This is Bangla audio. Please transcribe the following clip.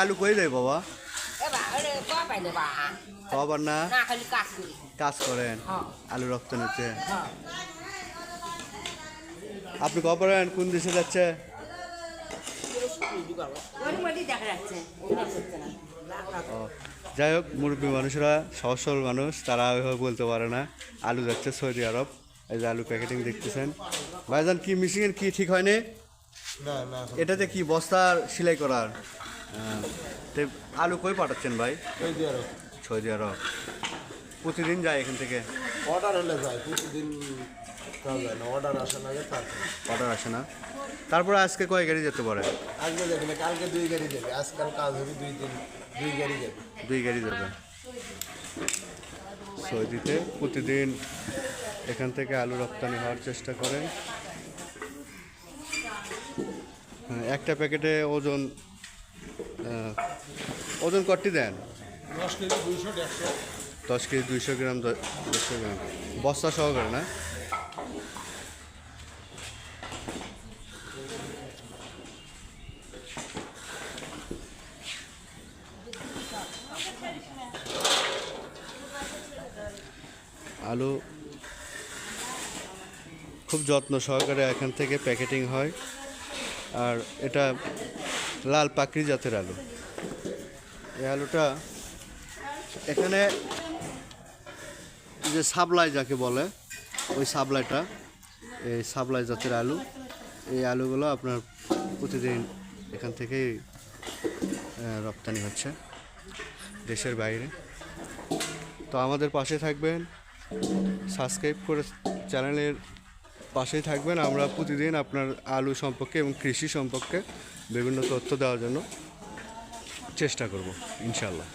আলু কই দেয় বাবা? কবার না? না কাজ করেন? আলু হ্যাঁ আপনি কবেন কোন দেশে যাচ্ছে? ওর মধ্যে দেখা যাচ্ছে। ও, যাই হোক মুরব্বী মানুষরা সহজ সরল মানুষ তারা ওইভাবে বলতে পারে না। আলু যাচ্ছে সৌদি আরব। এই যে আলু প্যাকেটিং দেখতেছেন। ভাইজান কি মিশিংয়ের কি ঠিক হয়নি? এটাতে কি বস্তার সেলাই করার। তো আলু কই পাঠাচ্ছেন ভাই? ওই দিয়ে আরও সৌদি আরব প্রতিদিন যায় এখান থেকে? অর্ডার হলে যায় প্রতিদিন না অর্ডার আসে না তারপর অর্ডার আসে না। তারপরে আজকে কয় গাড়ি যেতে পারে? আজকে দেখলে কালকে দুই গাড়ি যাবে আজকাল কাজ হবে দুই দিন দুই গাড়ি যাবে। দুই গাড়ি যাবে। সৌদিতে প্রতিদিন এখান থেকে আলু রপ্তানি হওয়ার চেষ্টা করেন। হ্যাঁ, একটা প্যাকেটে ওজন ওজন কটি দেন? দশ কেজি দুইশো দশ গ্রাম, দ- দেড়শো গ্রাম। বস্তা সহকারে, না? আলু খুব যত্ন সহকারে এখান থেকে প্যাকেটিং হয়। আর এটা লাল পাকড়ি জাতের আলু। এই আলুটা এখানে যে সাবলাই যাকে বলে, ওই সাবলাইটা, এই সাবলাই জাতের আলু। এই আলুগুলো আপনার প্রতিদিন এখান থেকেই রপ্তানি হচ্ছে দেশের বাইরে। তো আমাদের পাশে থাকবেন, সাবস্ক্রাইব করে চ্যানেলের পাশেই থাকবেন। আমরা প্রতিদিন আপনার আলু সম্পর্কে এবং কৃষি সম্পর্কে বিভিন্ন তথ্য দেওয়ার জন্য চেষ্টা করব ইনশাল্লাহ